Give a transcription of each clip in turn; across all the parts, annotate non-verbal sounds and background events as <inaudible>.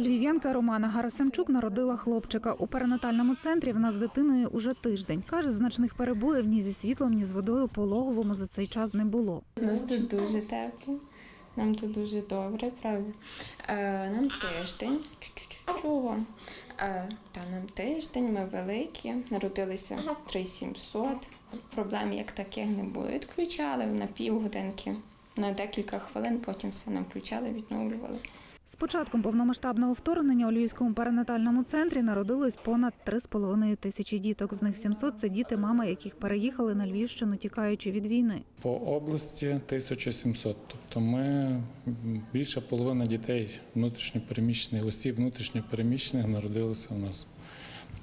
Львів'янка Романа Гарасимчук народила хлопчика. У перинатальному центрі вона з дитиною уже тиждень. Каже, значних перебоїв ні зі світлом, ні з водою пологовому за цей час не було. У нас тут дуже тепло, нам тут дуже добре, правда. Е, нам тиждень. Чого? Е, та нам тиждень, ми великі, народилися 3700. Проблем як таких не було. Відключали на півгодинки, на декілька хвилин, потім все нам включали, відновлювали. З початком повномасштабного вторгнення у Львівському перинатальному центрі народилось понад 3,5 тисячі діток. З них 700 – це діти, мами яких переїхали на Львівщину, тікаючи від війни. По області 1700. Тобто ми м, більше половини дітей внутрішньопереміщених, осіб внутрішньопереміщених народилися у нас.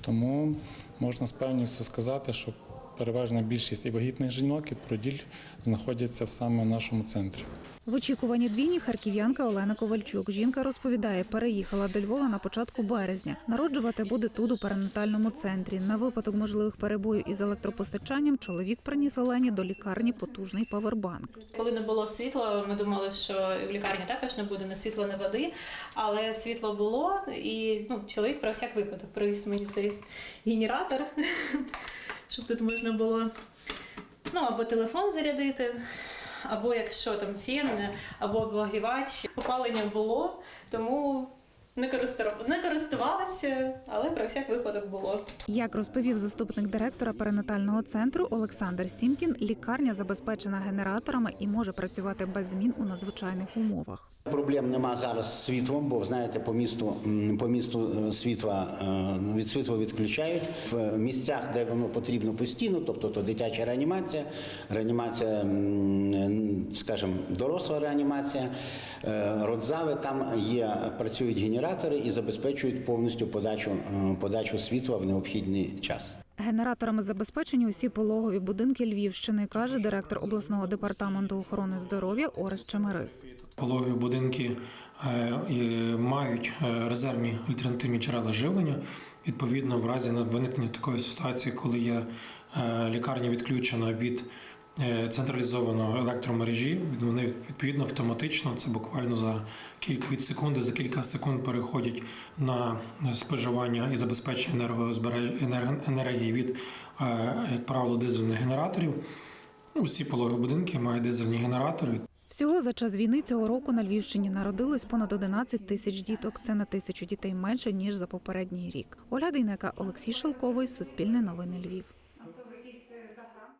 Тому можна з певністю сказати, що переважна більшість і вагітних жінок, і проділь знаходяться в саме нашому центрі. В очікуванні двійні харків'янка Олена Ковальчук. Жінка розповідає, переїхала до Львова на початку березня. Народжувати буде тут у перинатальному центрі. На випадок можливих перебоїв із електропостачанням чоловік приніс Олені до лікарні потужний павербанк. Коли не було світла, ми думали, що в лікарні також не буде ні світла, ні води. Але світло було, і ну, чоловік про всяк випадок привіз мені цей генератор, <laughs> щоб тут можна було ну, або телефон зарядити, або якщо там фен, або обогрівач. Опалення було, тому не користувалася, не користувалася, але про всяк випадок було. Як розповів заступник директора перинатального центру Олександр Сімкін, лікарня забезпечена генераторами і може працювати без змін у надзвичайних умовах. Проблем нема зараз з світлом, бо знаєте, по місту по місту е, світла е, від світла відключають в місцях, де воно потрібно постійно, тобто то дитяча реанімація, реанімація, скажімо, доросла реанімація, е, родзави. Там є працюють генератори і забезпечують повністю подачу е, подачу світла в необхідний час. Генераторами забезпечені усі пологові будинки Львівщини, каже директор обласного департаменту охорони здоров'я Орес Чемерис. Пологові будинки е, мають е, резервні альтернативні джерела живлення. Відповідно, в разі виникнення такої ситуації, коли є лікарня відключена від централізованої електромережі, вони відповідно автоматично, це буквально за кілька від секунди, за кілька секунд переходять на споживання і забезпечення енергії від, е, як правило, дизельних генераторів. Усі пологові будинки мають дизельні генератори. Всього за час війни цього року на Львівщині народилось понад 11 тисяч діток. Це на тисячу дітей менше ніж за попередній рік. Оля Дейнека, Олексій Шелковий, Суспільне новини Львів.